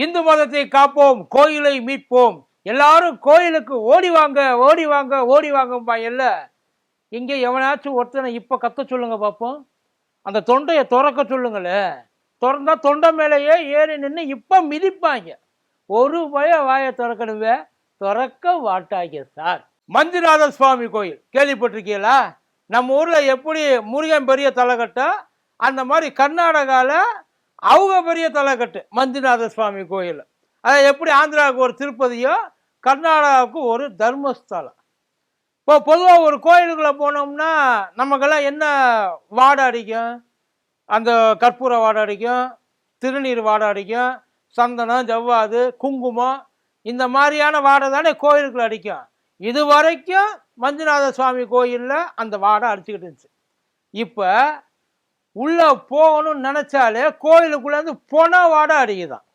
இந்து மதத்தை காப்போம் கோயிலை மீட்போம். எல்லாரும் கோயிலுக்கு ஓடி வாங்க ஓடி வாங்க ஓடி வாங்கம்பா இல்லை இங்கே எவனாச்சும் ஒருத்தனை இப்போ கத்த சொல்லுங்க பார்ப்போம் அந்த தொண்டையை திறக்க சொல்லுங்களே. திறந்தா தொண்டை மேலேயே ஏறி நின்று இப்போ மிதிப்பாங்க. ஒரு பய வாயை திறக்கணுவே திறக்க வாட்டாங்க சார். மஞ்சுநாத சுவாமி கோயில் கேள்விப்பட்டிருக்கீங்களா? நம்ம ஊரில் எப்படி முருகன் பெரிய தலைக்கட்டோ அந்த மாதிரி கர்நாடகாவில் அவங்க பெரிய தலைக்கட்டு. மஞ்சுநாத சுவாமி கோயில். அதை எப்படி ஆந்திராவுக்கு ஒரு திருப்பதியோ கர்நாடகாவுக்கு ஒரு தர்மஸ்தலம். இப்போ பொதுவாக ஒரு கோயிலுக்குள்ளே போனோம்னா நமக்கெல்லாம் என்ன வாடை அடிக்கும்? அந்த கற்பூர வாடை அடிக்கும் திருநீர் வாடை அடிக்கும் சந்தனம் ஜவ்வாது குங்குமம் இந்த மாதிரியான வாடை தானே கோயிலுக்குள்ள அடிக்கும். இது வரைக்கும் மஞ்சுநாத சுவாமி கோயிலில் அந்த வாடை அடிச்சுக்கிட்டு இருந்துச்சு. இப்போ உள்ளே போகணும்னு நினச்சாலே கோயிலுக்குள்ளேருந்து பொண வாடை அடிக்குதான்.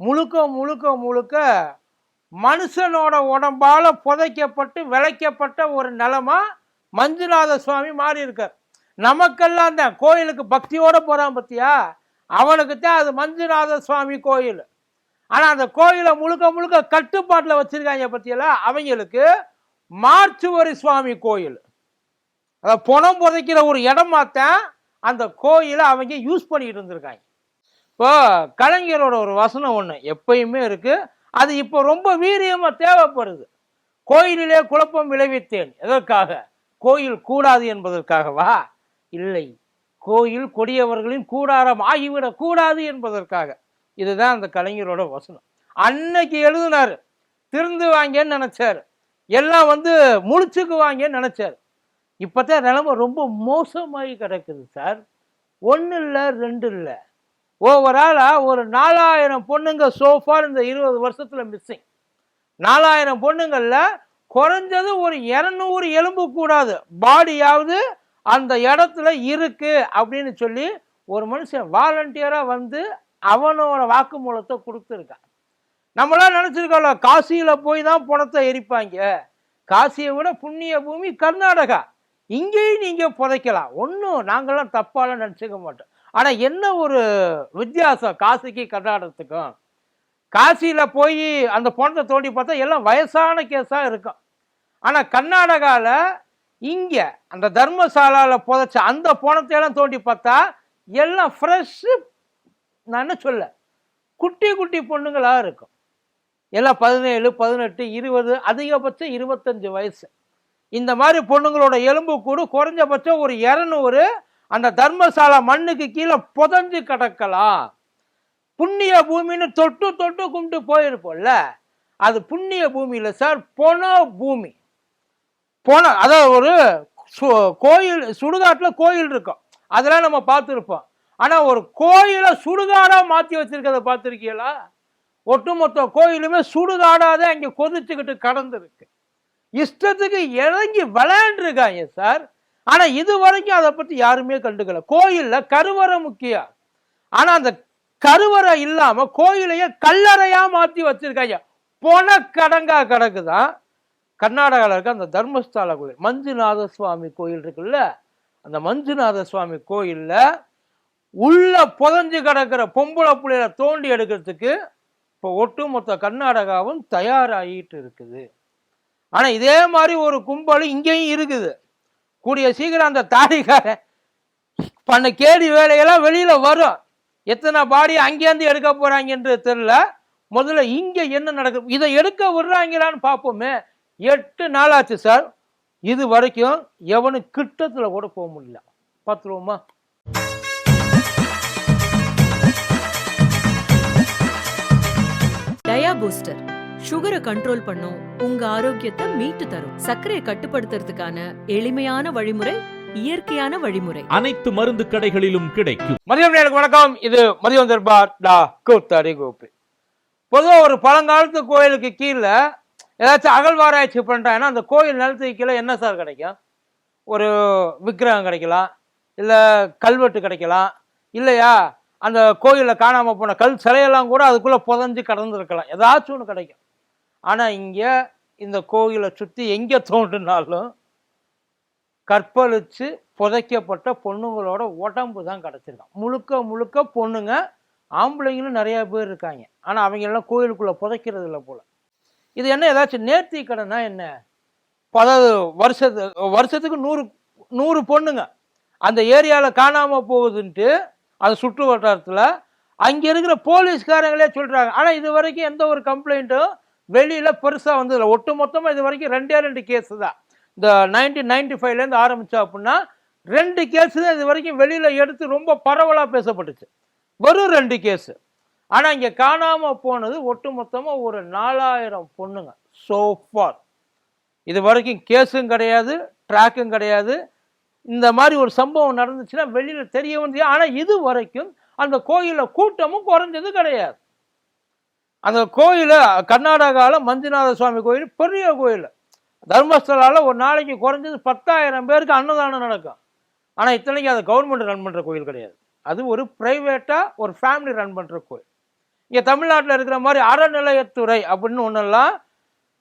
முழுக்க முழுக்க முழுக்க மனுஷனோட உடம்பால் புதைக்கப்பட்டு விளைக்கப்பட்ட ஒரு நிலமா மஞ்சுநாத சுவாமி மாறி இருக்கார். நமக்கெல்லாம் தான் கோயிலுக்கு பக்தியோடு போகிறான் பத்தியா? அவனுக்கு தான் அது மஞ்சுநாத சுவாமி கோயில். ஆனால் அந்த கோயிலை முழுக்க முழுக்க கட்டுப்பாட்டில் வச்சுருக்காங்க பத்தியெல்லாம் அவங்களுக்கு மார்ச்சுவரி சுவாமி கோயில். அதை பணம் புதைக்கிற ஒரு இடமாத்தான் அந்த கோயிலை அவங்க யூஸ் பண்ணிட்டு இருந்திருக்காங்க இப்போ கலைஞரோட ஒரு வசனம் ஒன்று எப்பயுமே இருக்குது அது இப்போ ரொம்ப வீரியமாக தேவைப்படுது. கோயிலிலே குழப்பம் விளைவித்தேன். எதற்காக? கோயில் கூடாது என்பதற்காகவா? இல்லை. கோயில் கொடியவர்களின் கூடாரம் ஆகிவிடக் கூடாது என்பதற்காக. இதுதான் அந்த கலைஞரோட வசனம். அன்னைக்கு எழுதினார். திருந்து வாங்கன்னு நினச்சார். எல்லாம் வந்து முழிச்சுக்குவாங்கன்னு நினச்சார். இப்போதான் நிலைமை ரொம்ப மோசமாகி கிடக்குது சார். ஒன்று இல்லை ரெண்டு இல்லை. ஓவராலாக ஒரு நாலாயிரம் பொண்ணுங்க சோஃபார் இந்த இருபது வருஷத்தில் மிஸ்ஸிங் நாலாயிரம் பொண்ணுங்களில் குறைஞ்சது ஒரு இரநூறு எலும்பு கூடாது. பாடியாவது அந்த இடத்துல இருக்கு அப்படின்னு சொல்லி ஒரு மனுஷன் வாலண்டியராக வந்து அவனோட வாக்குமூலத்தை கொடுத்துருக்கான். நம்மளாம் நினச்சிருக்கோம்ல காசியில் போய் தான் பணத்தை எரிப்பாங்க. காசியை விட புண்ணிய பூமி கர்நாடகா. இங்கேயும் நீங்கள் புதைக்கலாம். ஒன்றும் நாங்களாம் தப்பாலாம் நினச்சிக்க மாட்டோம். ஆனால் என்ன ஒரு வித்தியாசம் காசிக்கு கர்நாடகத்துக்கும்? காசியில் போய் அந்த பணத்தை தோண்டி பார்த்தா எல்லாம் வயசான கேஸாக இருக்கும். ஆனால் கர்நாடகாவில் இங்கே அந்த தர்மசாலாவில் புதைச்ச அந்த பணத்தையெல்லாம் தோண்டி பார்த்தா எல்லாம் ஃப்ரெஷ்ஷு நான் சொல்ல குட்டி குட்டி பொண்ணுங்களாக இருக்கும். எல்லாம் பதினேழு பதினெட்டு இருபது அதிகபட்சம் இருபத்தஞ்சி வயசு. இந்த மாதிரி பொண்ணுங்களோட எலும்பு கூடு குறைஞ்சபட்சம் ஒரு இரநூறு அந்த தர்மசாலா மண்ணுக்கு கீழே புதஞ்சு கிடக்கலாம் புண்ணிய பூமின்னு தொட்டு தொட்டு கும்பிட்டு போயிருப்போம்ல. அது புண்ணிய பூமியில் சார் பொன பூமி. பொன அதாவது ஒரு சு- கோயில் சுடுகாட்டில் கோயில் இருக்கும். அதெல்லாம் நம்ம பார்த்துருப்போம். ஆனால் ஒரு கோயிலை சுடுகாடாக மாற்றி வச்சுருக்கத பார்த்துருக்கீங்களா? ஒட்டுமொத்த கோயிலுமே சுடுகாடாக அங்கே கொதிச்சுக்கிட்டு கடந்துருக்கு. இஷ்டத்துக்கு இறங்கி விளையாண்டுருக்காங்க சார்? ஆனால் இது வரைக்கும் அதை பற்றி யாருமே கண்டுக்கல. கோயிலில் கருவறை முக்கியம். ஆனால் அந்த கருவறை இல்லாமல் கோயிலையே கல்லறையாக மாற்றி வச்சுருக்காங்க. பொண கடங்கா கிடக்குதான் கர்நாடகாவில் இருக்க அந்த தர்மஸ்தால கோயில். மஞ்சுநாத சுவாமி கோயில் இருக்குல்ல? அந்த மஞ்சுநாத சுவாமி கோயிலில் உள்ள புதஞ்சு கிடக்கிற பொம்பளை புள்ளையில தோண்டி எடுக்கிறதுக்கு இப்போ ஒட்டுமொத்த கர்நாடகாவும் தயாராகிட்டு இருக்குது. ஆனால் இதே மாதிரி ஒரு கும்பல் இங்கேயும் இருக்குது. கூடிய சீக்கிரம் அந்த தாடிக்காரன் பண்ண கேடி வேலையெல்லாம் வெளியில் வரும். எத்தனை பாடி அங்கேருந்து எடுக்க போகிறாங்கன்றது தெரில முதல்ல இங்கே என்ன நடக்குது? இதை எடுக்க விடுறாங்களான்னு பார்ப்போமே. எட்டு நாளாச்சு சார். இது வரைக்கும் எவனு கிட்டத்தில் கூட போக முடியல. பார்த்துருவோமா? டயா பூஸ்டர். சுகரை கண்ட்ரோல் பண்ணும். உங்க ஆரோக்கியத்தை மீட்டு தரும். சர்க்கரையை கட்டுப்படுத்துறதுக்கான எளிமையான வழிமுறை இயற்கையான வழிமுறை. அனைத்து மருந்து கடைகளிலும் கிடைக்கும். மதியம் வணக்கம். இது மதியம் தர்பார் டா கூத்தாடி கோப்பி பொதுவாக ஒரு பழங்காலத்து கோயிலுக்கு கீழே ஏதாச்சும் அகழ்வாராய்ச்சி பண்ணிட்டாங்கன்னா அந்த கோயில் நிலத்துக்கு கீழே என்ன சார் கிடைக்கும்? ஒரு விக்கிரகம் கிடைக்கலாம் இல்லை கல்வெட்டு கிடைக்கலாம் இல்லையா? அந்த கோயிலில் காணாமல் போன கல் சிலையெல்லாம் கூட அதுக்குள்ளே புதஞ்சு கடந்துருக்கலாம். ஏதாச்சும் ஒன்று கிடைக்கும். ஆனால் இங்கே இந்த கோயிலை சுற்றி எங்கே தோன்றினாலும் கற்பழித்து புதைக்கப்பட்ட பொண்ணுங்களோட உடம்பு தான் கிடச்சிருக்கான் முழுக்க முழுக்க பொண்ணுங்க ஆம்பளைங்களும் நிறையா பேர் இருக்காங்க. ஆனால் அவங்க எல்லாம் கோயிலுக்குள்ளே புதைக்கிறது இல்லை போல். இது என்ன ஏதாச்சும் நேர்த்தி கடைனா என்ன? பல வருஷத்து வருஷத்துக்கு நூறு நூறு பொண்ணுங்க. அந்த ஏரியாவில் காணாமல் போகுதுன்ட்டு அந்த சுற்று வட்டாரத்தில் அங்கே இருக்கிற போலீஸ்காரங்களே சொல்கிறாங்க ஆனால் இது வரைக்கும் எந்த ஒரு கம்ப்ளைண்ட்டும் வெளியில் பெருசாக வந்ததில்லை ஒட்டு மொத்தமாக இது வரைக்கும் ரெண்டே ரெண்டு கேஸு தான். இந்த நைன்டீன் நைன்டி ஃபைவ்லேருந்து ஆரம்பித்தோம் அப்படின்னா ரெண்டு கேஸு தான் இது வரைக்கும் வெளியில் எடுத்து ரொம்ப பரவலாக பேசப்பட்டுச்சு. வெறும் ரெண்டு கேஸு ஆனால் இங்கே காணாமல் போனது ஒட்டு மொத்தமாக ஒரு நாலாயிரம் பொண்ணுங்க. சோஃபார் இது வரைக்கும் கேஸும் கிடையாது ட்ராக்கும் கிடையாது. இந்த மாதிரி ஒரு சம்பவம் நடந்துச்சுன்னா வெளியில் தெரிய வந்து ஆனால் இது வரைக்கும் அந்த கோயிலில் கூட்டமும் குறைஞ்சது கிடையாது. அந்த கோயில் கர்நாடகாவில் மஞ்சுநாத சுவாமி கோயில் பெரிய கோயில். தர்மஸ்தலாவில் ஒரு நாளைக்கு குறைஞ்சது பத்தாயிரம் பேருக்கு அன்னதானம் நடக்கும். ஆனால் இத்தனைக்கும் அது கவர்மெண்ட் ரன் பண்ணுற கோயில் கிடையாது. அது ஒரு ப்ரைவேட்டாக ஒரு ஃபேமிலி ரன் பண்ணுற கோயில். இங்கே தமிழ்நாட்டில் இருக்கிற மாதிரி அறநிலையத்துறை அப்படின்னு ஒன்றெல்லாம்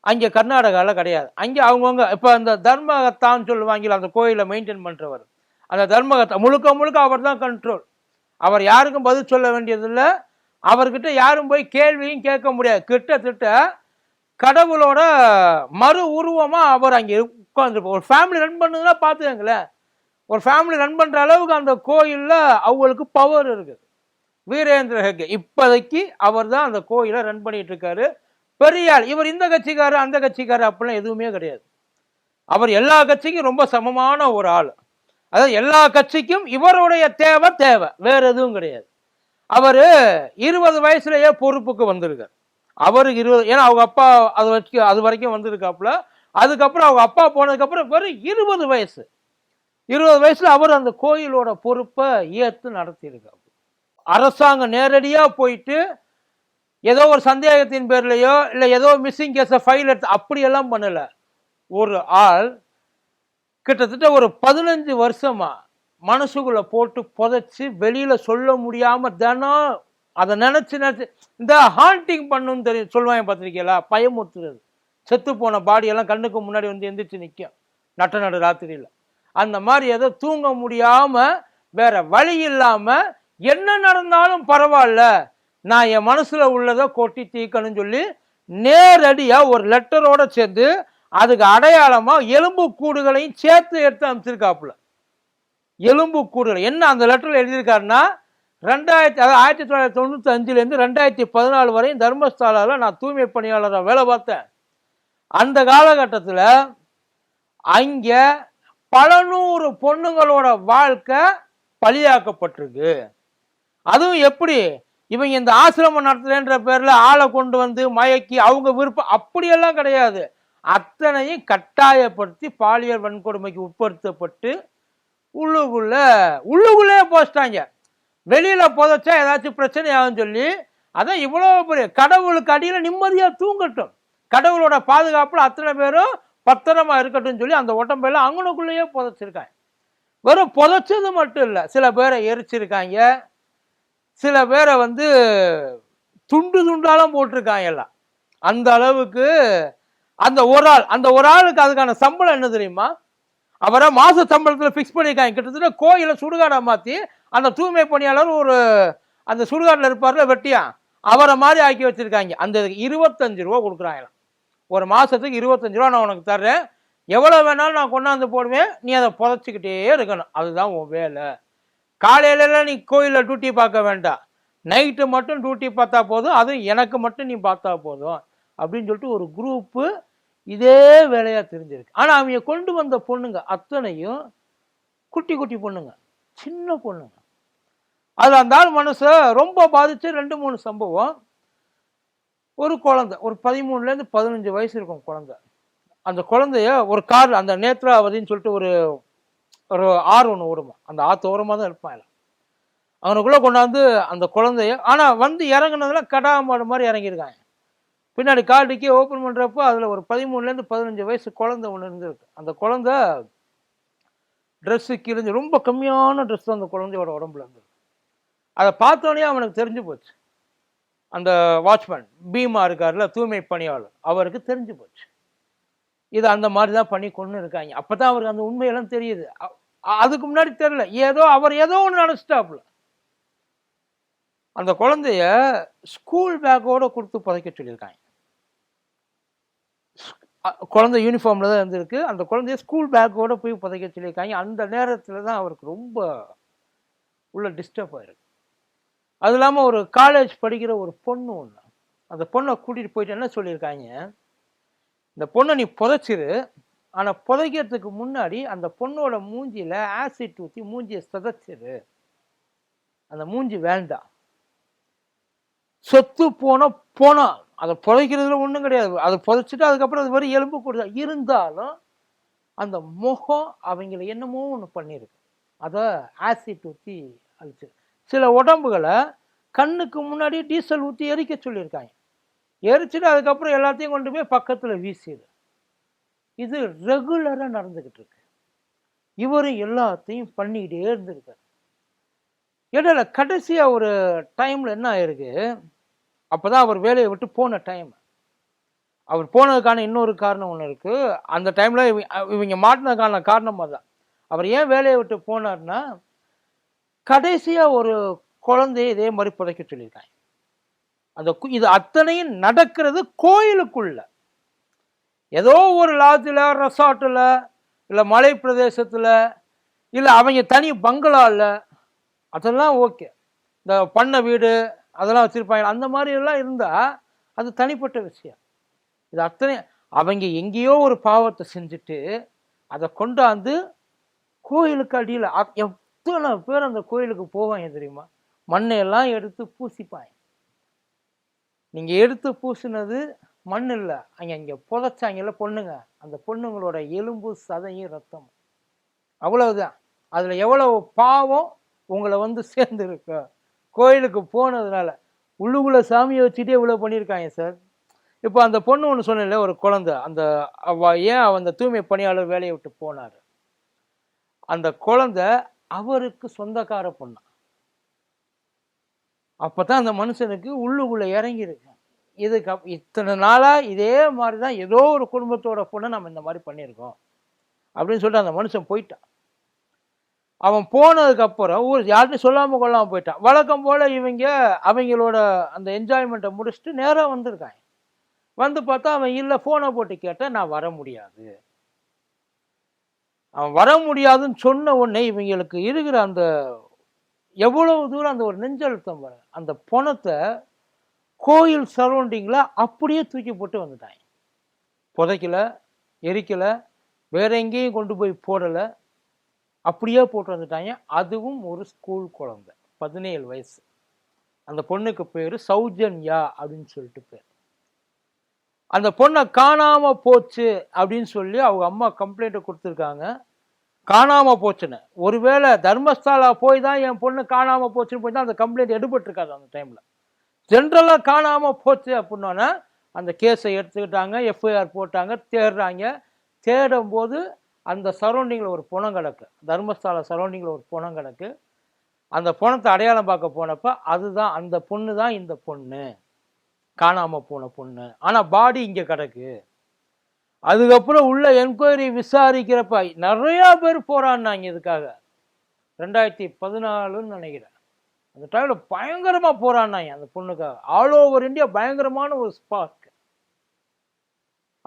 அங்கே கர்நாடகாவில் கிடையாது. அங்கே அவங்கவுங்க இப்போ அந்த தர்மகத்தான்னு சொல்லுவாங்கல்ல அந்த கோயிலை மெயின்டைன் பண்ணுறவர் அந்த தர்மகத்தா முழுக்க முழுக்க அவர் தான் கண்ட்ரோல் அவர் யாருக்கும் பதில் சொல்ல வேண்டியதில்லை. அவர்கிட்ட யாரும் போய் கேள்வியும் கேட்க முடியாது. கிட்டத்தட்ட கடவுளோட மறு உருவமாக அவர் அங்கே உட்காந்துருப்பார் ஒரு ஃபேமிலி ரன் பண்ணுங்கன்னா பார்த்துக்கங்களேன். ஒரு ஃபேமிலி ரன் பண்ணுற அளவுக்கு அந்த கோயிலில் அவங்களுக்கு பவர் இருக்குது. வீரேந்திர ஹெக்கே இப்போதைக்கு அவர் தான் அந்த கோயிலை ரன் பண்ணிட்டு இருக்காரு. பெரிய ஆள் இவர் இந்த கட்சிக்காரர் அந்த கட்சிக்காரு அப்படிலாம் எதுவுமே கிடையாது. அவர் எல்லா கட்சிக்கும் ரொம்ப சமமான ஒரு ஆள். அதாவது எல்லா கட்சிக்கும் இவருடைய தேவை தேவை. வேற எதுவும் கிடையாது. அவர் இருபது வயசுலேயே பொறுப்புக்கு வந்திருக்கார். அவருக்கு இருபது ஏன்னா அவங்க அப்பா அது வரைக்கும் அது வரைக்கும் வந்திருக்காப்புல. அதுக்கப்புறம் அவங்க அப்பா போனதுக்கப்புறம் வெறும் இருபது வயசு. இருபது வயசில் அவர் அந்த கோயிலோட பொறுப்பை ஏற்று நடத்தியிருக்காரு. அரசாங்கம் நேரடியாக போயிட்டு ஏதோ ஒரு சந்தேகத்தின் பேர்லையோ இல்லை ஏதோ மிஸ்ஸிங் கேஸை ஃபைல் எடுத்து அப்படியெல்லாம் பண்ணலை. ஒரு ஆள் கிட்டத்தட்ட ஒரு பதினஞ்சு வருஷமாக மனசுக்குள்ளே போட்டு புதைச்சி வெளியில் சொல்ல முடியாமல் தினம் அதை நினச்சி நினச்சி இந்த ஹாண்டிங் பண்ணுன்னு தெரியும் சொல்லுவாங்க பார்த்துருக்கீங்களா பயமுறுத்துறது. செத்து போன பாடியெல்லாம் கண்ணுக்கு முன்னாடி வந்து எந்திரிச்சு நிற்கும் நட்ட நடு ராத்திரியில். அந்த மாதிரி ஏதோ தூங்க முடியாமல் வேற வழி இல்லாமல் என்ன நடந்தாலும் பரவாயில்ல. நான் என் மனசில் உள்ளதை கொட்டி தீக்கணும்னு சொல்லி நேரடியாக ஒரு லெட்டரோடு சேர்ந்து அதுக்கு அடையாளமாக எலும்பு கூடுகளையும் சேர்த்து எடுத்து அனுப்பிச்சிருக்காப்புல. எலும்பு கூடுகள். என்ன அந்த லெட்டரில் எழுதியிருக்காருன்னா ரெண்டாயிரத்தி அதாவது ஆயிரத்தி தொள்ளாயிரத்தி தொண்ணூற்றி அஞ்சுலேருந்து ரெண்டாயிரத்தி பதினாலு வரையும் தர்மஸ்தாலாவில் நான் தூய்மை பணியாளராக வேலை பார்த்தேன். அந்த காலகட்டத்தில் அங்கே பல நூறு பொண்ணுங்களோட வாழ்க்கை பலியாக்கப்பட்டிருக்கு. அதுவும் எப்படி? இவங்க இந்த ஆசிரமம் நடத்துறேன்ற பேரில் ஆளை கொண்டு வந்து மயக்கி அவங்க விருப்பம் அப்படியெல்லாம் கிடையாது. அத்தனையும் கட்டாயப்படுத்தி பாலியல் வன்கொடுமைக்கு உட்படுத்தப்பட்டு உள்ளுக்குள்ள உள்ளுக்குள்ளே போச்சிட்டாங்க. வெளியில் புதைச்சா ஏதாச்சும் பிரச்சனை ஆகும்னு சொல்லி அதான் இவ்வளோ பெரிய கடவுளுக்கு அடியில் நிம்மதியாக தூங்கட்டும். கடவுளோட பாதுகாப்பில் அத்தனை பேரும் பத்திரமா இருக்கட்டும் சொல்லி அந்த உடம்பெல்லாம் அவங்களுக்குள்ளேயே புதைச்சிருக்காங்க. வெறும் புதைச்சது மட்டும் இல்லை சில பேரை எரிச்சிருக்காங்க. சில பேரை வந்து துண்டு துண்டாலாம் போட்டிருக்காங்க எல்லாம். அந்த அளவுக்கு அந்த ஒரு ஆள் அந்த ஒரு ஆளுக்கு அதுக்கான சம்பளம் என்ன தெரியுமா? அவரை மாத சம்பளத்தில் ஃபிக்ஸ் பண்ணியிருக்காங்க. கிட்டத்தட்ட கோயிலை சுடுகாடை மாற்றி அந்த தூய்மை பணியாளர் ஒரு அந்த சுடுகாட்டில் இருப்பார்ல வெட்டியா அவரை மாதிரி ஆக்கி வச்சிருக்காங்க. அந்த இருபத்தஞ்சு ரூபா கொடுக்குறாங்களாம். ஒரு மாதத்துக்கு இருபத்தஞ்சு ரூபா நான் உனக்கு தர்றேன். எவ்வளோ வேணாலும் நான் கொண்டாந்து போடுவேன். நீ அதை புதைச்சிக்கிட்டே இருக்கணும். அதுதான் உன் வேலை. காலையிலலாம் நீ கோயிலில் டியூட்டி பார்க்க வேண்டாம். நைட்டு மட்டும் டியூட்டி பார்த்தா போதும். அதுவும் எனக்கு மட்டும் நீ பார்த்தா போதும். அப்படின்னு சொல்லிட்டு ஒரு குரூப்பு இதே வேலையாக தெரிஞ்சிருக்கு. ஆனால் அவங்க கொண்டு வந்த பொண்ணுங்க அத்தனையும் குட்டி குட்டி பொண்ணுங்க. சின்ன பொண்ணுங்க. அதில் அந்த ஆள் மனசை ரொம்ப பாதித்து ரெண்டு மூணு சம்பவம். ஒரு குழந்தை ஒரு பதிமூணுலேருந்து பதினஞ்சு வயசு இருக்கும் குழந்தை. அந்த குழந்தைய ஒரு கார் அந்த நேத்ராவதின்னு சொல்லிட்டு ஒரு ஒரு ஆறு ஒன்று ஓடுமா. அந்த ஆற்று ஓரமாக தான் இருப்பான் அவனுக்குள்ளே கொண்டாந்து அந்த குழந்தைய ஆனால் வந்து இறங்குனதுல கடா மாடு மாதிரி இறங்கியிருக்காங்க. பின்னாடி கால் டிக்கி ஓப்பன் பண்ணுறப்போ அதில் ஒரு பதிமூணுலேருந்து பதினஞ்சு வயசு குழந்தை ஒன்று இருந்திருக்கு. அந்த குழந்த ட்ரெஸ்ஸு கிழிஞ்சு ரொம்ப கம்மியான ட்ரெஸ் அந்த குழந்தையோட உடம்புல இருந்தது அதை பார்த்தோன்னே அவனுக்கு தெரிஞ்சு போச்சு. அந்த வாட்ச்மேன் பீமா இருக்கார்ல தூய்மை பணியாளர் அவருக்கு தெரிஞ்சு போச்சு. இது அந்த மாதிரி தான் பண்ணி கொண்டு இருக்காங்க. அப்போ தான் அவருக்கு அந்த உண்மையெல்லாம் தெரியுது. அதுக்கு முன்னாடி தெரில ஏதோ அவர் ஏதோ ஒன்று நினச்சிட்டாப்புல. அந்த குழந்தைய ஸ்கூல் பேக்கோடு கொடுத்து புதைக்க சொல்லியிருக்காங்க. குழந்தை யூனிஃபார்மில் தான் இருந்திருக்கு. அந்த குழந்தைய ஸ்கூல் பேக்கோடு போய் புதைக்க சொல்லியிருக்காங்க. அந்த நேரத்தில் தான் அவருக்கு ரொம்ப உள்ள டிஸ்டர்ப் ஆயிருக்கு. அது இல்லாமல் ஒரு காலேஜ் படிக்கிற ஒரு பொண்ணு ஒன்று அந்த பொண்ணை கூட்டிகிட்டு போயிட்டு என்ன சொல்லியிருக்காங்க? இந்த பொண்ணை நீ புதைச்சிரு. ஆனால் புதைக்கிறதுக்கு முன்னாடி அந்த பொண்ணோட மூஞ்சியில் ஆசிட் ஊற்றி மூஞ்சியை சிதைச்சிரு. அந்த மூஞ்சி வேண்டாம். சொத்து போன போனா அதை புதைக்கிறதுல ஒன்றும் கிடையாது. அதை புதைச்சிட்டு அதுக்கப்புறம் அது வரை எலும்பு கொடுத்தா இருந்தாலும் அந்த முகம் அவங்கள என்னமோ ஒன்று பண்ணியிருக்கு அதை ஆசிட் ஊற்றி அழிச்சு. சில உடம்புகளை கண்ணுக்கு முன்னாடி டீசல் ஊற்றி எரிக்க சொல்லியிருக்காங்க. எரிச்சிட்டு அதுக்கப்புறம் எல்லாத்தையும் கொண்டு போய் பக்கத்தில் வீசிடு. இது ரெகுலராக நடந்துக்கிட்டு இருக்கு. இவரும் எல்லாத்தையும் பண்ணிக்கிட்டே இருந்திருக்காரு. இடையில கடைசியாக ஒரு டைமில் என்ன ஆயிருக்கு? அப்போ தான் அவர் வேலையை விட்டு போன டைம் அவர் போனதுக்கான இன்னொரு காரணம் ஒன்று இருக்குது அந்த டைமில் இவங்க மாட்டினதுக்கான காரணம் தான் அவர் ஏன் வேலையை விட்டு போனார்னா கடைசியாக ஒரு குழந்தைய இதே மாதிரி புதைக்க சொல்லியிருக்காங்க. அந்த இது அத்தனையும் நடக்கிறது கோயிலுக்குள்ள. ஏதோ ஒரு லாட்ஜில் ரெசார்ட்டில் இல்லை மலை பிரதேசத்தில் இல்லை அவங்க தனி பங்களாவில் அதெல்லாம் ஓகே. இந்த பண்ணை வீடு அதெல்லாம் வச்சுருப்பாங்க. அந்த மாதிரியெல்லாம் இருந்தால் அது தனிப்பட்ட விஷயம். இது அத்தனை அவங்க எங்கேயோ ஒரு பாவத்தை செஞ்சுட்டு அதை கொண்டாந்து கோயிலுக்கு அடியில் எத்தனை பேர் அந்த கோயிலுக்கு போவாங்க தெரியுமா? மண்ணையெல்லாம் எடுத்து பூசிப்பாங்க. நீங்கள் எடுத்து பூசினது மண் இல்லை. அங்கே இங்கே புதைச்சாங்கல்ல பொண்ணுங்க அந்த பொண்ணுங்களோட எலும்பு சதையும் ரத்தம். அவ்வளவுதான். அதில் எவ்வளவு பாவம் உங்களை வந்து சேர்ந்துருக்கோம் கோயிலுக்கு போனதுனால. உள்ளுக்குள்ள சாமியை வச்சுட்டே இவ்வளோ பண்ணியிருக்காங்க சார். இப்போ அந்த பொண்ணு ஒன்று சொன்னேன்ல ஒரு குழந்தை. அந்த அவ ஏன் அவ அந்த தூய்மை பணியாளர் வேலையை விட்டு போனார்? அந்த குழந்தை அவருக்கு சொந்தக்கார பொண்ணா. அப்போ தான் அந்த மனுஷனுக்கு உள்ளுக்குள்ளே இறங்கியிருக்கு. இதுக்கு அப் இத்தனை நாளாக இதே மாதிரி தான் ஏதோ ஒரு குடும்பத்தோட பொண்ணை நம்ம இந்த மாதிரி பண்ணியிருக்கோம். அப்படின்னு சொல்லிட்டு அந்த மனுஷன் போயிட்டான். அவன் போனதுக்கப்புறம் ஊர் யார்ட்டும் சொல்லாமல் கொள்ளாமல் போயிட்டான். வழக்கம் போல் இவங்க அவங்களோட அந்த என்ஜாய்மெண்ட்டை முடிச்சுட்டு நேராக வந்திருக்காங்க. வந்து பார்த்தா அவன் இல்லை ஃபோனை போட்டு கேட்டால் நான் வர முடியாது. அவன் வர முடியாதுன்னு சொன்ன உடனே இவங்களுக்கு இருக்கிற அந்த எவ்வளவு தூரம் அந்த ஒரு நெஞ்சழுத்தம் வர அந்த பணத்தை கோயில் சரௌண்டிங்கில் அப்படியே தூக்கி போட்டு வந்துட்டாங்க. புதைக்கல எரிக்கலை வேற எங்கேயும் கொண்டு போய் போடலை. அப்படியே போட்டு வந்துட்டாங்க. அதுவும் ஒரு ஸ்கூல் குழந்தை பதினேழு வயசு. அந்த பொண்ணுக்கு பேர் சௌஜன்யா அப்படின்னு சொல்லிட்டு பேர். அந்த பொண்ணை காணாம போச்சு அப்படின்னு சொல்லி அவங்க அம்மா கம்ப்ளைண்ட்டை கொடுத்துருக்காங்க. காணாம போச்சுன்னு. ஒருவேளை தர்மஸ்தாலா போய் தான் என் பொண்ணு காணாம போச்சுன்னு போய் தான் அந்த கம்ப்ளைண்ட் எடுபட்டிருக்காது அந்த டைம்ல ஜென்ரலாக காணாம போச்சு அப்படின்னோன்னா அந்த கேஸை எடுத்துக்கிட்டாங்க எஃப்ஐஆர் போட்டாங்க தேடுறாங்க. தேடும் போது அந்த சரௌண்டிங்கில் ஒரு புணம் கிடக்கு தர்மஸ்தால சரௌண்டிங்கில் ஒரு புணம் கிடக்கு அந்த புணத்தை அடையாளம் பார்க்க போனப்ப அதுதான் அந்த பொண்ணு தான் இந்த பொண்ணு. காணாமல் போன பொண்ணு. ஆனால் பாடி இங்கே கிடக்கு. அதுக்கப்புறம் உள்ள என்கொயரி விசாரிக்கிறப்ப நிறையா பேர் போராடினாங்க இதுக்காக. ரெண்டாயிரத்தி பதினாலுன்னு நினைக்கிறேன். அந்த டைமில் பயங்கரமாக போராடினாங்க அந்த பொண்ணுக்காக. ஆல் ஓவர் இந்தியா பயங்கரமான ஒரு ஸ்பார்க்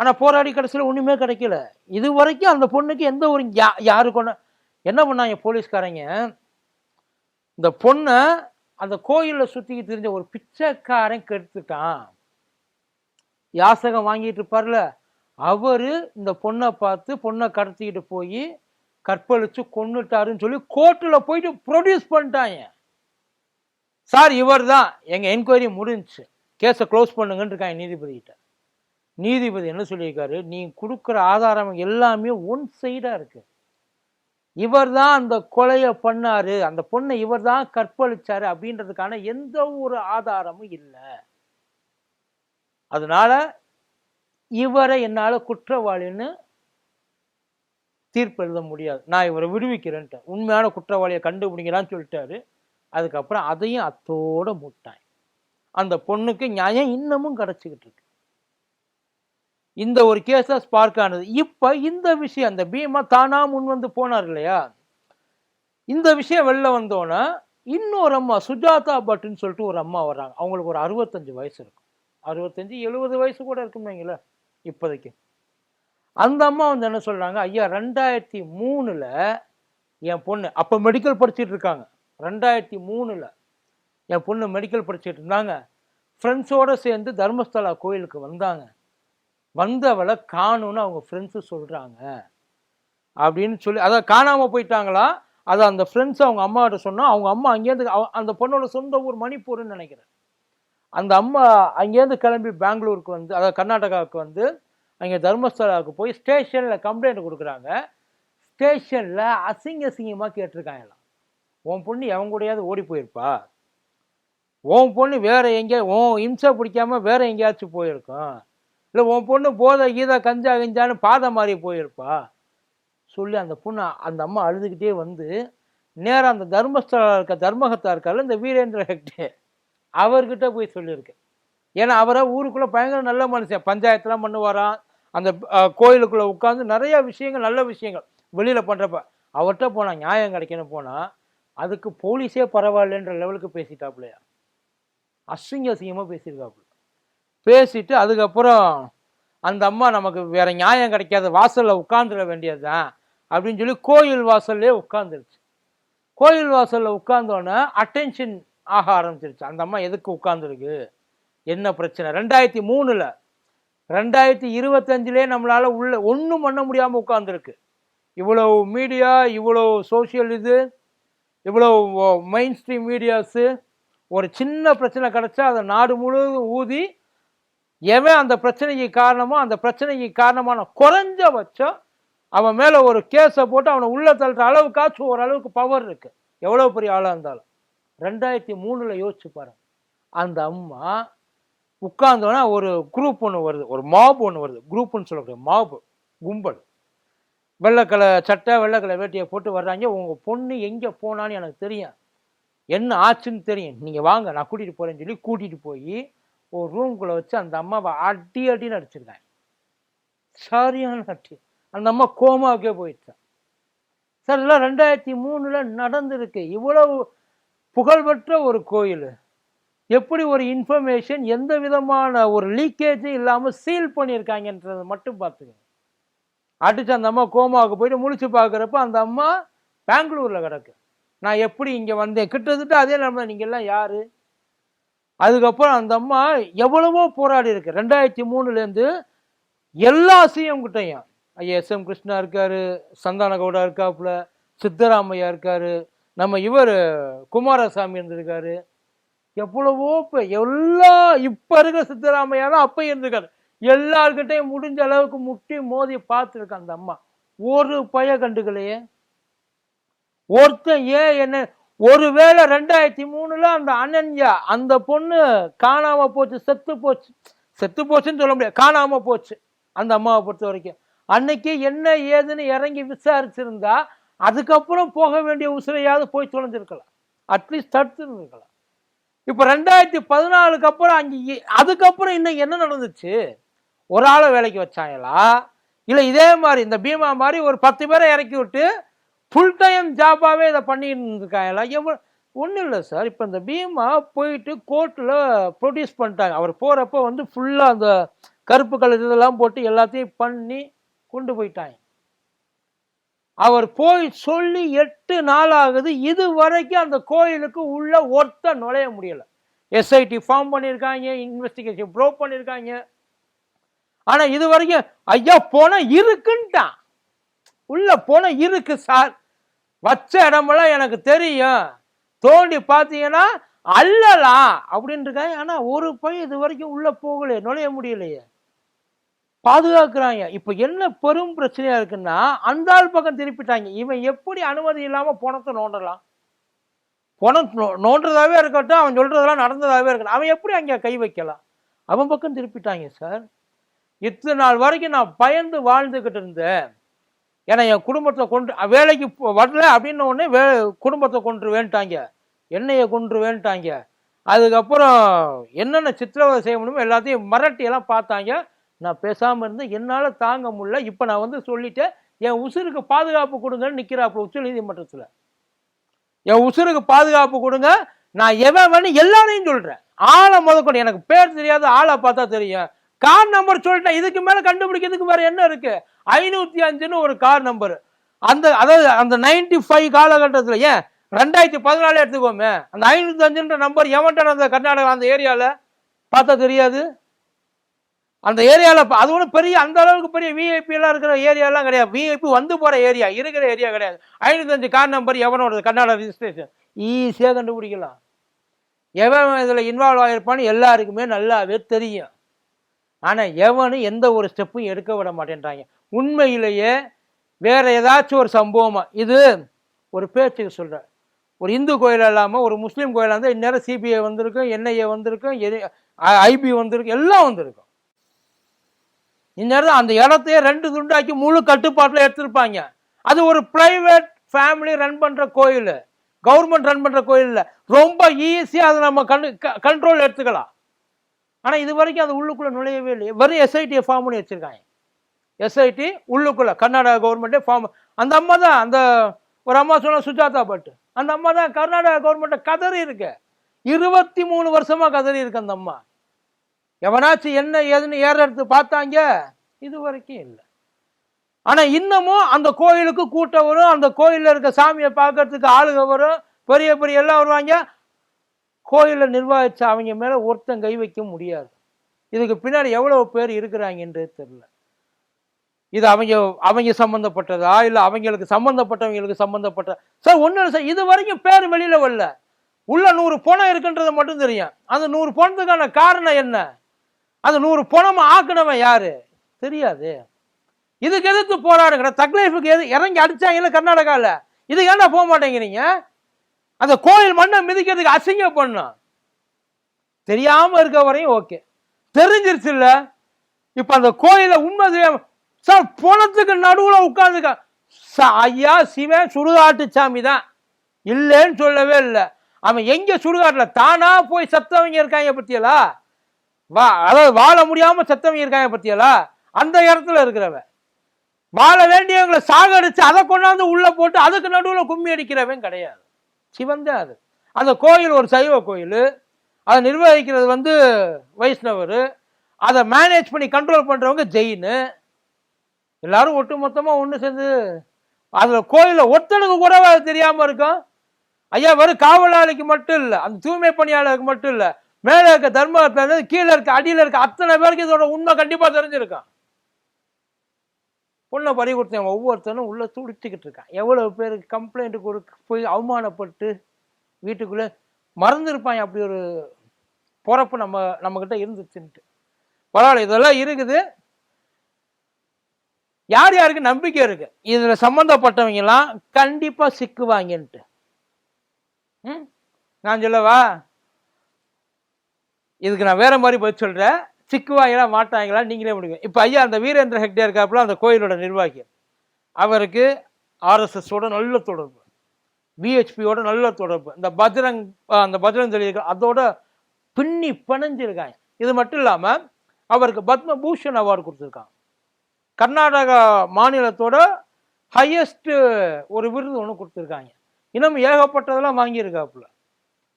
ஆனால் போராடி கடைசியில் ஒன்றுமே கிடைக்கல. இது வரைக்கும் அந்த பொண்ணுக்கு எந்த ஒரு யா யாரு கொண்ட என்ன பண்ணாங்க போலீஸ்காரங்க? இந்த பொண்ணை அந்த கோயிலில் சுற்றிக்கிட்டு தெரிஞ்ச ஒரு பிச்சைக்காரன் கெடுத்துட்டான். யாசகம் வாங்கிட்டு இருப்பார்ல அவர் இந்த பொண்ணை பார்த்து பொண்ணை கடத்திக்கிட்டு போய் கற்பழித்து கொன்னுட்டாருன்னு சொல்லி கோர்ட்டில் போயிட்டு ப்ரொடியூஸ் பண்ணிட்டாங்க. சார் இவர் தான் எங்கள் என்கொயரி முடிஞ்சுச்சு கேஸை க்ளோஸ் பண்ணுங்கன்னு இருக்காங்க நீதிபதிகிட்ட. நீதிபதி என்ன சொல்லியிருக்காரு? நீ கொடுக்குற ஆதாரம் எல்லாமே ஒன் சைடாக இருக்கு. இவர் தான் அந்த கொலையை பண்ணாரு. அந்த பொண்ணை இவர் தான் கற்பழிச்சார் அப்படின்றதுக்கான எந்த ஒரு ஆதாரமும் இல்லை. அதனால் இவரை என்னால் குற்றவாளின்னு தீர்ப்பு எழுத முடியாது. நான் இவரை விடுவிக்கிறேன்ட்டு உண்மையான குற்றவாளியை கண்டுபிடிங்களான்னு சொல்லிட்டாரு. அதுக்கப்புறம் அதையும் அத்தோட முட்டாய். அந்த பொண்ணுக்கு நியாயம் இன்னமும் கிடச்சிக்கிட்டு இருக்கு. இந்த ஒரு கேஸா ஸ்பார்க் ஆனது. இப்போ இந்த விஷயம் அந்த பீமா தானா முன் வந்து போனார் இல்லையா? இந்த விஷயம் வெளில வந்தோன்னே இன்னொரு அம்மா சுஜாதா பட்டுன்னு சொல்லிட்டு ஒரு அம்மா வர்றாங்க. அவங்களுக்கு ஒரு அறுபத்தஞ்சு வயசு இருக்கும். அறுபத்தஞ்சு எழுபது வயசு கூட இருக்குன்னு இப்போதைக்கு. அந்த அம்மா வந்து என்ன சொல்கிறாங்க ஐயா ரெண்டாயிரத்தி மூணில் என் பொண்ணு அப்போ மெடிக்கல் படிச்சுட்டு இருக்காங்க. ரெண்டாயிரத்தி மூணில் என் பொண்ணு மெடிக்கல் படிச்சுட்டு இருந்தாங்க. ஃப்ரெண்ட்ஸோடு சேர்ந்து தர்மஸ்தலா கோயிலுக்கு வந்தாங்க. வந்தவளை காணும்னு அவங்க ஃப்ரெண்ட்ஸு சொல்கிறாங்க அப்படின்னு சொல்லி அதை காணாமல் போயிட்டாங்களா? அதை அந்த ஃப்ரெண்ட்ஸ் அவங்க அம்மாட்ட சொன்னால் அவங்க அம்மா அங்கேருந்து அந்த பொண்ணோட சொந்த ஊர் மணிப்பூர்னு நினைக்கிறேன். அந்த அம்மா அங்கேருந்து கிளம்பி பெங்களூருக்கு வந்து அதாவது கர்நாடகாவுக்கு வந்து அங்கே தர்மஸ்தலாவுக்கு போய் ஸ்டேஷனில் கம்ப்ளைண்ட் கொடுக்குறாங்க. ஸ்டேஷனில் அசிங்க அசிங்கமாக கேட்டிருக்காங்களாம். உன் பொண்ணு எவன் கூடயாவது ஓடி போயிருப்பா? உன் பொண்ணு வேறு எங்கேயா உன் இம்சை பிடிக்காம வேறு எங்கேயாச்சும் போயிருக்கோம். இல்லை உன் பொண்ணு போதை கீதா கஞ்சா கஞ்சான்னு பாதை மாறி போயிருப்பா. சொல்லி அந்த பொண்ணு அந்த அம்மா அழுதுகிட்டே வந்து நேராக அந்த தர்மஸ்தலாக இருக்க தர்மகத்தா இருக்கார்ல இந்த வீரேந்திர ஹெக்டே அவர்கிட்ட போய் சொல்லியிருக்கேன் ஏன்னா அவரை ஊருக்குள்ளே பயங்கர நல்ல மனுஷன். பஞ்சாயத்துலாம் பண்ணுவாராம். அந்த கோயிலுக்குள்ளே உட்காந்து நிறைய விஷயங்கள் நல்ல விஷயங்கள் வெளியில் பண்ணுறப்ப அவர்கிட்ட போனால் நியாயம் கிடைக்கணும் போனால் அதுக்கு போலீஸே பரவாயில்லன்ற லெவலுக்கு பேசிட்டாப்புலையா? அசிங்க அசிங்கமாக பேசியிருக்காப்புல. பேசிட்டு அதுக்கப்புறம் அந்த அம்மா நமக்கு வேற நியாயம் கிடைக்காது வாசலில் உட்காந்துட வேண்டியதுதான் அப்படின்னு சொல்லி கோயில் வாசல்லே உட்காந்துருச்சு கோயில் வாசலில் உட்காந்தோன்னே அட்டென்ஷன் ஆக ஆரம்பிச்சிருச்சு. அந்த அம்மா எதுக்கு உட்காந்துருக்கு என்ன பிரச்சனை? ரெண்டாயிரத்தி மூணில் ரெண்டாயிரத்தி இருபத்தஞ்சிலே நம்மளால் உள்ள ஒன்றும் பண்ண முடியாமல் உட்காந்துருக்கு இவ்வளவு மீடியா இவ்வளோ சோஷியல் இது இவ்வளோ மெயின் ஸ்ட்ரீம் மீடியாஸு ஒரு சின்ன பிரச்சனை கிடச்சா அதை நாடு முழுவதும் ஊதி எவன் அந்த பிரச்சனைக்கு காரணமோ அந்த பிரச்சனைக்கு காரணமான குறைஞ்சபட்சம் அவன் மேலே ஒரு கேஸை போட்டு அவனை உள்ள தள்ளுற அளவுக்காச்சும் ஓரளவுக்கு பவர் இருக்கு. எவ்வளோ பெரிய ஆளாக இருந்தாலும். ரெண்டாயிரத்தி மூணில் யோசிச்சு பாருங்க. அந்த அம்மா உட்கார்ந்தோன்னா ஒரு குரூப் ஒன்று வருது. ஒரு மாப் ஒன்று வருது. குரூப்னு சொல்லக்கூடிய மாப் கும்பல். வெள்ளைக்கலை சட்டை வெள்ளைக்கலை வேட்டியை போட்டு வர்றாங்க. உங்கள் பொண்ணு எங்கே போனான்னு எனக்கு தெரியும். என்ன ஆச்சுன்னு தெரியும். நீங்கள் வாங்க நான் கூட்டிகிட்டு போகிறேன்னு சொல்லி கூட்டிகிட்டு போய் ஒரு ரூம்குள்ளே வச்சு அந்த அம்மாவை அடி அடின்னு அடிச்சிருக்காங்க. சரியான அடி. அந்த அம்மா கோமாவுக்கே போயிடுச்சான் சார் இதெல்லாம் ரெண்டாயிரத்தி மூணில் நடந்திருக்கு. இவ்வளவு புகழ்பெற்ற ஒரு கோயில். எப்படி ஒரு இன்ஃபர்மேஷன் எந்த விதமான ஒரு லீக்கேஜும் இல்லாமல் சீல் பண்ணியிருக்காங்கன்றதை மட்டும் பார்த்துக்கோங்க. அடித்து அந்த அம்மா கோமாவுக்கு போயிட்டு முழிச்சு பார்க்குறப்ப அந்த அம்மா பெங்களூரில் கிடக்கு. நான் எப்படி இங்கே வந்தேன்? கிட்டத்தட்ட அதே நிலமை நீங்கள் எல்லாம் யார்? அதுக்கப்புறம் அந்த அம்மா எவ்வளவோ போராடி இருக்கு. ரெண்டாயிரத்தி மூணுலேருந்து எல்லா சிஎம் கிட்டையும் ஐயா எஸ் எம் கிருஷ்ணா இருக்காரு சந்தான கவுடா இருக்காப்புல சித்தராமையா இருக்காரு நம்ம இவர் குமாரசாமி இருந்திருக்காரு. எவ்வளவோ இப்போ எல்லா இப்போ இருக்கிற சித்தராமையா தான் அப்போ இருந்திருக்காரு. எல்லார்கிட்டையும் முடிஞ்ச அளவுக்கு முட்டி மோதி பார்த்துருக்கேன் அந்த அம்மா. ஒரு பய கண்டுக்கலையே. ஒருத்தன் ஏன் என்ன ஒருவேளை ரெண்டாயிரத்தி மூணுல அந்த அனன்யா அந்த பொண்ணு காணாம போச்சு செத்து போச்சு. செத்து போச்சுன்னு சொல்ல முடியாது. காணாம போச்சு அந்த அம்மாவை பொறுத்த வரைக்கும். அன்னைக்கு என்ன ஏதுன்னு இறங்கி விசாரிச்சிருந்தா அதுக்கப்புறம் போக வேண்டிய உசிரையாவது போய் தொலைஞ்சிருக்கலாம். அட்லீஸ்ட் தடுத்துருந்துருக்கலாம் இப்போ ரெண்டாயிரத்தி பதினாலுக்கு அப்புறம் அங்கே அதுக்கப்புறம் இன்னும் என்ன நடந்துச்சு? ஒரு ஆளை வேலைக்கு வச்சாங்களா? இல்லை இதே மாதிரி இந்த பீமா மாதிரி ஒரு பத்து பேரை இறக்கி விட்டு ஃபுல் டைம் ஜாபாகவே இதை பண்ணிட்டு இருக்காங்களா எவ்வளோ ஒன்றும் இல்லை சார். இப்போ இந்த பீமா போயிட்டு கோர்ட்டில் ப்ரொடியூஸ் பண்ணிட்டாங்க. அவர் போகிறப்ப வந்து ஃபுல்லாக அந்த கருப்பு கலர் இதெல்லாம் போட்டு எல்லாத்தையும் பண்ணி கொண்டு போயிட்டாங்க. அவர் போய் சொல்லி எட்டு நாள் ஆகுது. இது வரைக்கும் அந்த கோயிலுக்கு உள்ள ஒருத்த நுழைய முடியல. எஸ்ஐடி ஃபார்ம் பண்ணியிருக்காங்க இன்வெஸ்டிகேஷன் ப்ரோ பண்ணியிருக்காங்க. ஆனால் இது வரைக்கும் ஐயா போனால் இருக்குன்ட்டான். உள்ள போனால் இருக்கு சார். வச்ச இடமெல்லாம் எனக்கு தெரியும். தோண்டி பார்த்தீங்கன்னா அல்லலாம் அப்படின்னு ஆனால் ஒரு பையன் இது வரைக்கும் உள்ளே போகலையே நுழைய முடியலையே. பாதுகாக்கிறாங்க. இப்போ என்ன பெரும் பிரச்சனையாக இருக்குன்னா அந்த ஆள் பக்கம் திருப்பிட்டாங்க. இவன் எப்படி அனுமதி இல்லாமல் பணத்தை நோண்டலாம்? பணம் நோ- நோண்டுறதாகவே இருக்கட்டும் அவன் சொல்கிறதெல்லாம் நடந்ததாகவே இருக்கட்டும். அவன் எப்படி அங்கே கை வைக்கலாம்? அவன் பக்கம் திருப்பிட்டாங்க சார். இத்தனை நாள் வரைக்கும் நான் பயந்து வாழ்ந்துக்கிட்டு இருந்தேன். ஏன்னா என் குடும்பத்தை கொண்டு வேலைக்கு போ- வரல அப்படின்ன உடனே வே குடும்பத்தை கொண்டு வேண்டாங்க. என்னைய கொண்டு வேண்டாங்க. அதுக்கப்புறம் என்னென்ன சித்திரவதை செய்ய முடியுமோ எல்லாத்தையும் மிரட்டியெல்லாம் பார்த்தாங்க. நான் பேசாமல் இருந்தேன் என்னால் தாங்க முடியல. இப்போ நான் வந்து சொல்லிட்டேன் என் உசுருக்கு பாதுகாப்பு கொடுங்கன்னு நிற்கிறாப்புல உச்ச நீதிமன்றத்தில். என் உசுருக்கு பாதுகாப்பு கொடுங்க. நான் எவன் வேணும் எல்லாரையும் சொல்கிறேன் ஆளை முதற்கொண்டு எனக்கு பேர் தெரியாது ஆளை பார்த்தா தெரியும். கார் நம்பர் சொல்லிட்டேன் இதுக்கு மேலே கண்டுபிடிக்கிறதுக்கு வேற என்ன இருக்குது ஐநூத்தி அஞ்சுன்னு ஒரு கார் நம்பர் அந்த அதாவது அந்த நைன்டி ஃபைவ் காலகட்டத்தில் ஏன்? ரெண்டாயிரத்தி பதினாலு எடுத்துக்கோமே. அந்த ஐநூத்தி அஞ்சுன்ற நம்பர் எவன்ட்ட அந்த கர்நாடகா அந்த ஏரியாவில் பார்த்தா தெரியாது. அந்த ஏரியாவில் அது ஒன்றும் பெரிய அந்த அளவுக்கு பெரிய விஐபிலாம் இருக்கிற ஏரியாலாம் கிடையாது. விஐபி வந்து போகிற ஏரியா இருக்கிற ஏரியா கிடையாது. ஐநூத்தஞ்சு கார் நம்பர் எவனோட கர்நாடகா ரிஜிஸ்ட்ரேஷன் ஈஸியாக கண்டுபிடிக்கலாம். எவன் இதில் இன்வால்வ் ஆகிருப்பான்னு எல்லாருக்குமே நல்லாவே தெரியும். ஆனால் எவனும் எந்த ஒரு ஸ்டெப்பும் எடுக்க விட மாட்டேன்றாங்க. உண்மையிலேயே வேற ஏதாச்சும் ஒரு சம்பவமாக இது ஒரு பேச்சுக்கு சொல்கிறேன் ஒரு இந்து கோயில் இல்லாமல் ஒரு முஸ்லீம் கோயிலாக இருந்தால் இந்நேரம் சிபிஐ வந்திருக்கும் என்ஐஏ வந்திருக்கும் ஐபி வந்திருக்கும் எல்லாம் வந்திருக்கும். இந்நேரம் அந்த இடத்தையே ரெண்டு துண்டாக்கி முழு கட்டுப்பாட்டில் எடுத்திருப்பாங்க. அது ஒரு ப்ரைவேட் ஃபேமிலி ரன் பண்ணுற கோயில். கவர்மெண்ட் ரன் பண்ணுற கோயில் இல்லை. ரொம்ப ஈஸியாக அதை நம்ம கண்டு கண்ட்ரோல் எடுத்துக்கலாம். ஆனால் இது வரைக்கும் அது உள்ளுக்குள்ளே நுழையவே இல்லை வெறும் எஸ்ஐடியை ஃபார்ம் பண்ணி வச்சுருக்காங்க. எஸ்ஐடி உள்ளுக்குள்ளே கர்நாடகா கவர்மெண்ட்டே ஃபார்ம் அந்த அம்மா தான் அந்த ஒரு அம்மா சொன்ன சுஜாதா பட்டு அந்த அம்மா தான் கர்நாடகா கவர்மெண்ட்டை கதறி இருக்கு. இருபத்தி மூணு வருஷமாக கதறி இருக்கு அந்த அம்மா. எவனாச்சும் என்ன ஏதுன்னு ஏற எடுத்து பார்த்தாங்க. இது வரைக்கும் இல்லை. ஆனால் இன்னமும் அந்த கோயிலுக்கு கூட்டம் வரும். அந்த கோயிலில் இருக்க சாமியை பார்க்கறதுக்கு ஆளுங்க வரும். பெரிய பெரிய எல்லாம் வருவாங்க. கோயிலை நிர்வகிச்ச அவங்க மேலே ஒருத்தன் கை வைக்க முடியாது. இதுக்கு பின்னாடி எவ்வளவு பேர் இருக்கிறாங்கன்றது தெரில இது அவங்க அவங்க சம்மந்தப்பட்டதா இல்லை அவங்களுக்கு சம்மந்தப்பட்டவங்களுக்கு சம்மந்தப்பட்ட சார் ஒண்ணு சார். இது வரைக்கும் பேர் வெளியில் வரல. உள்ள நூறு பணம் இருக்குன்றது மட்டும் தெரியும். அந்த நூறு பணத்துக்கான காரணம் என்ன? அந்த நூறு பணம் ஆக்கினவன் யாரு? தெரியாது. இதுக்கு எதிர்த்து போராடுங்கிற தக்லீஃபுக்கு எது இறங்கி அடிச்சாங்கல்ல கர்நாடகாவில் இதுக்கு ஏன்டா போக மாட்டேங்கிறீங்க? அந்த கோயில் மண்ணை மிதிக்கிறதுக்கு அசிங்கம் பண்ணும். தெரியாம இருக்க வரையும் ஓகே. தெரிஞ்சிருச்சு இல்ல இப்ப அந்த கோயில உண்மை சார் பணத்துக்கு நடுவுல உட்கார்ந்துக்க ஐயா சிவன் சுடுகாட்டு சாமி தான். இல்லைன்னு சொல்லவே இல்லை. அவன் எங்க சுடுகாட்டுல? தானா போய் சத்தவங்க இருக்காங்க பத்தியலா? வா அதாவது வாழ முடியாம சத்தவங்க இருக்காங்க பத்தியலா? அந்த இடத்துல இருக்கிறவன். வாழ வேண்டியவங்களை சாகடிச்சு அதை கொண்டாந்து உள்ள போட்டு அதுக்கு நடுவுல கும்மி அடிக்கிறவன் கிடையாது. சிவந்தே அது. அந்த கோயில் ஒரு சைவ கோயில். அதை நிர்வகிக்கிறது வந்து வைஷ்ணவர். அதை மேனேஜ் பண்ணி கண்ட்ரோல் பண்ணுறவங்க ஜெயின்னு எல்லாரும் ஒட்டு மொத்தமாக ஒன்று சேர்ந்து அதில் கோயிலில் ஒருத்தனுக்கு கூட அது தெரியாமல் இருக்கும். ஐயா வெறும் காவலாளிக்கு மட்டும் இல்லை அந்த தூய்மை பணியாளருக்கு மட்டும் இல்லை மேலே இருக்க தர்மத்துல இருந்து கீழே இருக்க அடியில் இருக்க அத்தனை பேருக்கு இதோட உண்மை கண்டிப்பாக தெரிஞ்சிருக்கும். பொண்ணை பறி கொடுத்தேன். ஒவ்வொருத்தனும் உள்ளே துடித்துக்கிட்டு இருக்கான். எவ்வளோ பேருக்கு கம்ப்ளைண்ட் கொடுக்க போய் அவமானப்பட்டு வீட்டுக்குள்ளே மறந்துருப்பான். அப்படி ஒரு பொறப்பு நம்ம நம்மக்கிட்ட இருந்துச்சுன்ட்டு. பரவாயில்ல இதெல்லாம் இருக்குது. யார் யாருக்கு நம்பிக்கை இருக்கு? இதில் சம்மந்தப்பட்டவங்கெல்லாம் கண்டிப்பாக சிக்குவாங்கன்ட்டு. ம்? நான் சொல்லவா? இதுக்கு நான் வேற மாதிரி பதில் சொல்கிறேன் சிக்குவாங்களா மாட்டாங்களா? நீங்களே முடிங்க. இப்போ ஐயா அந்த வீரேந்திர ஹெக்டே இருக்காப்புல அந்த கோயிலோட நிர்வாகி அவருக்கு ஆர்எஸ்எஸோட நல்ல தொடர்பு. விஹெச்பியோட நல்ல தொடர்பு. இந்த பஜ்ரங் அந்த பஜ்ரங் தளி அதோட பின்னி பிணைஞ்சிருக்காங்க. இது மட்டும் இல்லாமல் அவருக்கு பத்மபூஷன் அவார்டு கொடுத்துருக்காங்க. கர்நாடகா மாநிலத்தோட ஹையஸ்ட்டு ஒரு விருது ஒன்று கொடுத்துருக்காங்க. இன்னும் ஏகப்பட்டதெல்லாம் வாங்கியிருக்காப்புல.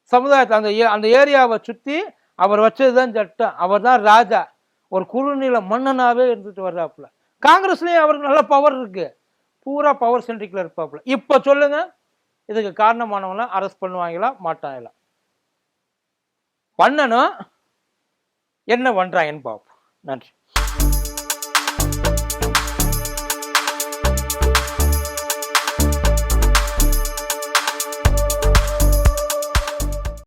சமுதாயத்தை அந்த ஏ- அந்த ஏரியாவை சுற்றி அவர் வச்சது தான் சட்டம். அவர் தான் ராஜா. ஒரு குறுநில மன்னனாகவே இருந்துட்டு வர்றாப்புல. காங்கிரஸ்லேயும் அவருக்கு நல்ல பவர் இருக்கு. பூரா பவர் சென்ட்ரிக்கில் இருப்பாப்புல. இப்போ சொல்லுங்க. இதுக்கு காரணமானவங்களாம் அரெஸ்ட் பண்ணுவாங்களா? மாட்டாங்களா? பண்ணணும் என்ன பண்ணுறாங்கன்னு பார்ப்போம். நன்றி.